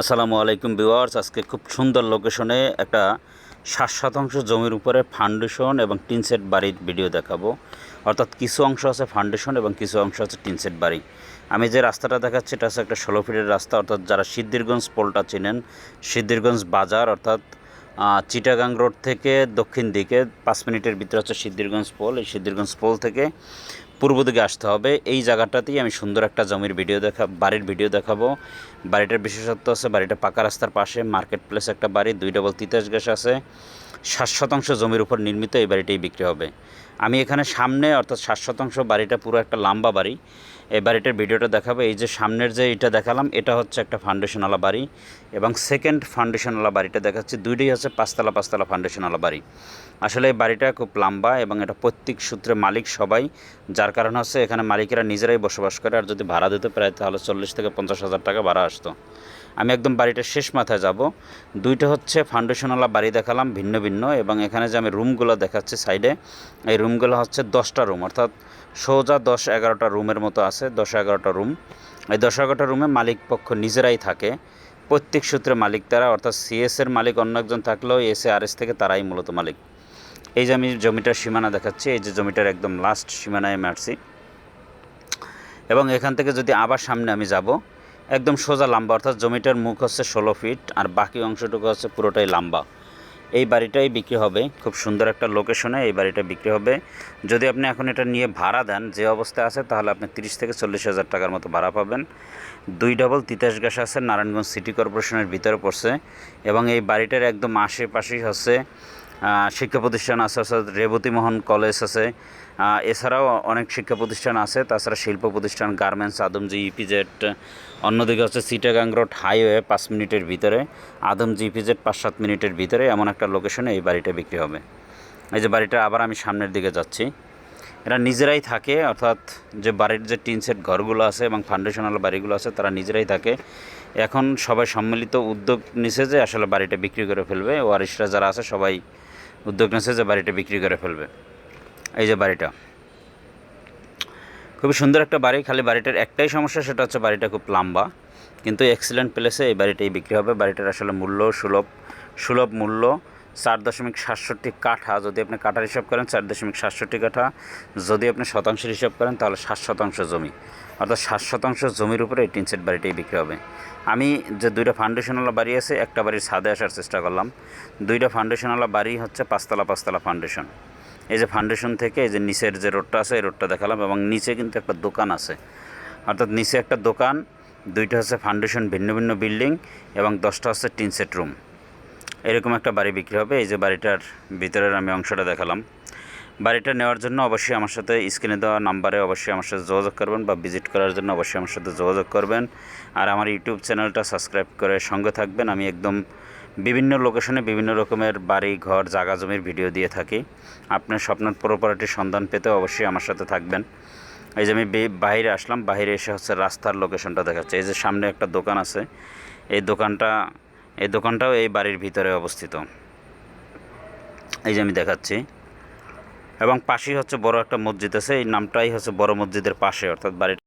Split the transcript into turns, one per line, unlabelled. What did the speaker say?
আসসালামু আলাইকুম বিওয়ার্স আজকে খুব সুন্দর লোকেশনে একটা ষাট শতাংশ জমির উপরে ফাউন্ডেশন এবং টিনসেট বাড়ির ভিডিও দেখাবো। অর্থাৎ কিছু অংশ আছে ফাউন্ডেশন এবং কিছু অংশ আছে টিনসেট বাড়ি। আমি যে রাস্তাটা দেখাচ্ছি, এটা হচ্ছে একটা ষোলো ফিটের রাস্তা। অর্থাৎ যারা সিদ্ধিরগঞ্জ পোলটা চিনেন, সিদ্ধিরগঞ্জ বাজার, অর্থাৎ চিটাগাং রোড থেকে দক্ষিণ দিকে, পাঁচ মিনিটের ভিতরে হচ্ছে সিদ্ধিরগঞ্জ পোল। এই সিদ্ধিরগঞ্জ পোল থেকে পূর্ব দিকে আসতে হবে। এই জায়গাটাতেই আমি সুন্দর একটা জমির ভিডিও দেখা, বাড়ির ভিডিও দেখাবো। বাড়িটার বিশেষত্ব আছে, বাড়িটা পাকা রাস্তার পাশে মার্কেট প্লেস একটা বাড়ি, দুই ডবল তিতাস গ্যাস আছে। ষাট শতাংশ জমির উপর নির্মিত এই বাড়িটাই বিক্রি হবে। আমি এখানে সামনে, অর্থাৎ ষাট শতাংশ বাড়িটা পুরো একটা লম্বা বাড়ি। এই বাড়িটার ভিডিওটা দেখাবো। এই যে সামনের যে এটা দেখালাম, এটা হচ্ছে একটা ফাউন্ডেশনওয়ালা বাড়ি এবং সেকেন্ড ফাউন্ডেশনওয়ালা বাড়িটা দেখাচ্ছি। দুইটাই হচ্ছে পাঁচতলা পাঁচতলা ফাউন্ডেশনওয়ালা বাড়ি। আসলে এই বাড়িটা খুব লম্বা এবং এটা প্রত্যেক সূত্রে মালিক সবাই, যার কারণ হচ্ছে এখানে মালিকেরা নিজেরাই বসবাস করে। আর যদি ভাড়া দিতে প্রায় তাহলে চল্লিশ থেকে পঞ্চাশ হাজার টাকা ভাড়া আসতো। আমি একদম বাড়িটার শেষ মাথায় যাব। দুইটা হচ্ছে ফাউন্ডেশনওয়ালা বাড়ি দেখালাম, ভিন্ন ভিন্ন, এবং এখানে যে আমি রুমগুলো দেখাচ্ছি সাইডে এই রুমগুলো হচ্ছে দশটা রুম অর্থাৎ সোজা দশ এগারোটা রুমের মতো আছে, দশ এগারোটা রুম এই দশ এগারোটা রুমে মালিক পক্ষ নিজেরাই থাকে। প্রত্যেক সূত্রে মালিক তারা, অর্থাৎ সিএস এর মালিক অন্য একজন থাকলেও এসে আর এস থেকে তারাই মূলত মালিক। এই যে আমি জমিটার সীমানা দেখাচ্ছি, এই যে জমিটার একদম লাস্ট সীমানায় আমি আসছি। এবং এখান থেকে যদি আবার সামনে আমি যাব একদম সোজা লম্বা, অর্থাৎ জমিটার মুখ হচ্ছে ষোলো ফিট আর বাকি অংশটুকু হচ্ছে পুরোটাই লম্বা। এই বাড়িটাই বিক্রি হবে, খুব সুন্দর একটা লোকেশনে এই বাড়িটা বিক্রি হবে। যদি আপনি এখন এটা নিয়ে ভাড়া দেন, যে অবস্থায় আছে, তাহলে আপনি তিরিশ থেকে চল্লিশ হাজার টাকার মতো ভাড়া পাবেন। দুই ডবল তিতাস গ্যাস আছে, নারায়ণগঞ্জ সিটি কর্পোরেশনের ভিতরে পড়ছে এবং এই বাড়িটার একদম আশেপাশেই হচ্ছে শিক্ষা প্রতিষ্ঠান আছে অর্থাৎ রেবতী মোহন কলেজ আছে। এছাড়াও অনেক শিক্ষা প্রতিষ্ঠান আছে, তাছাড়া শিল্প প্রতিষ্ঠান গার্মেন্টস, আদমজি, ইপিজেড, অন্যদিকে হচ্ছে সিটাগাং রোড হাইওয়ে পাঁচ মিনিটের ভিতরে, আদমজি, ইপিজেড পাঁচ সাত মিনিটের ভিতরে এমন একটা লোকেশনে এই বাড়িটা বিক্রি হবে। এই যে বাড়িটা আবার আমি সামনের দিকে যাচ্ছি। এরা নিজেরাই থাকে, অর্থাৎ যে বাড়ির যে টিন সেট ঘরগুলো আছে এবং ফাউন্ডেশনাল বাড়িগুলো আছে, তারা নিজেরাই থাকে। এখন সবাই সম্মিলিত উদ্যোগ নিছে যে আসলে বাড়িটা বিক্রি করে ফেলবে। ওয়ারিশরা যারা আছে, সবাই উদ্যোগ নিছে যে বাড়িটা বিক্রি করে ফেলবে। এই যে বাড়িটা। খুবই সুন্দর একটা বাড়ি, খালি বাড়িটার একটাই সমস্যা, সেটা হচ্ছে বাড়িটা খুব লম্বা। কিন্তু এক্সিলেন্ট প্লেসে এই বাড়িটাই বিক্রি হবে। বাড়িটার আসলে মূল্য সুলভ সুলভ মূল্য চার দশমিক সাতষট্টি কাঠা। যদি আপনি কাঠার হিসাব করেন, চার দশমিক সাতষট্টি কাঠা। যদি আপনি শতাংশের হিসাব করেন, তাহলে সাত শতাংশ জমি। অর্থাৎ সাত শতাংশ জমির উপরে এই টিনসেট বাড়িটাই বিক্রি হবে। আমি যে দুইটা ফাউন্ডেশনওয়ালা বাড়ি আছে, একটা বাড়ির ছাদে আসার চেষ্টা করলাম। দুইটা ফাউন্ডেশনওয়ালা বাড়ি হচ্ছে পাঁচতলা পাঁচতলা ফাউন্ডেশন। এই যে ফাউন্ডেশন থেকে এই যে নিচের যে রোডটা আছে, এই রোডটা দেখালাম এবং নিচে কিন্তু একটা দোকান আছে। অর্থাৎ নিচে একটা দোকান, দুইটা হচ্ছে ফাউন্ডেশন ভিন্ন ভিন্ন বিল্ডিং এবং দশটা হচ্ছে টিনসেট রুম। এরকম একটা বাড়ি বিক্রি হবে। এই যে বাড়িটার ভিতরের আমি অংশটা দেখালাম। বাড়িটা নেওয়ার জন্য অবশ্যই আমার সাথে স্ক্রিনে দেওয়া নাম্বারে অবশ্যই আমার সাথে যোগাযোগ করবেন বা ভিজিট করার জন্য অবশ্যই আমার সাথে যোগাযোগ করবেন। আর আমার ইউটিউব চ্যানেলটা সাবস্ক্রাইব করে সঙ্গে থাকবেন। আমি একদম বিভিন্ন লোকেশনে বিভিন্ন রকমের বাড়ি, ঘর জাগা জমির ভিডিও দিয়ে থাকি। আপনার স্বপ্নের প্রপার্টির সন্ধান পেতে অবশ্যই আমার সাথে থাকবেন। এই যে আমি বাইরে আসলাম। বাইরে এসে হচ্ছে রাস্তার লোকেশনটা দেখাচ্ছে। এই যে সামনে একটা দোকান আছে। এই দোকানটা এই দোকানটাও এই বাড়ির ভিতরে অবস্থিত। এই যে আমি দেখাচ্ছি। এবং পাশেই হচ্ছে বড় একটা মসজিদ আছে, এই নামটাই হচ্ছে বড় মসজিদের পাশে, অর্থাৎ বাড়ির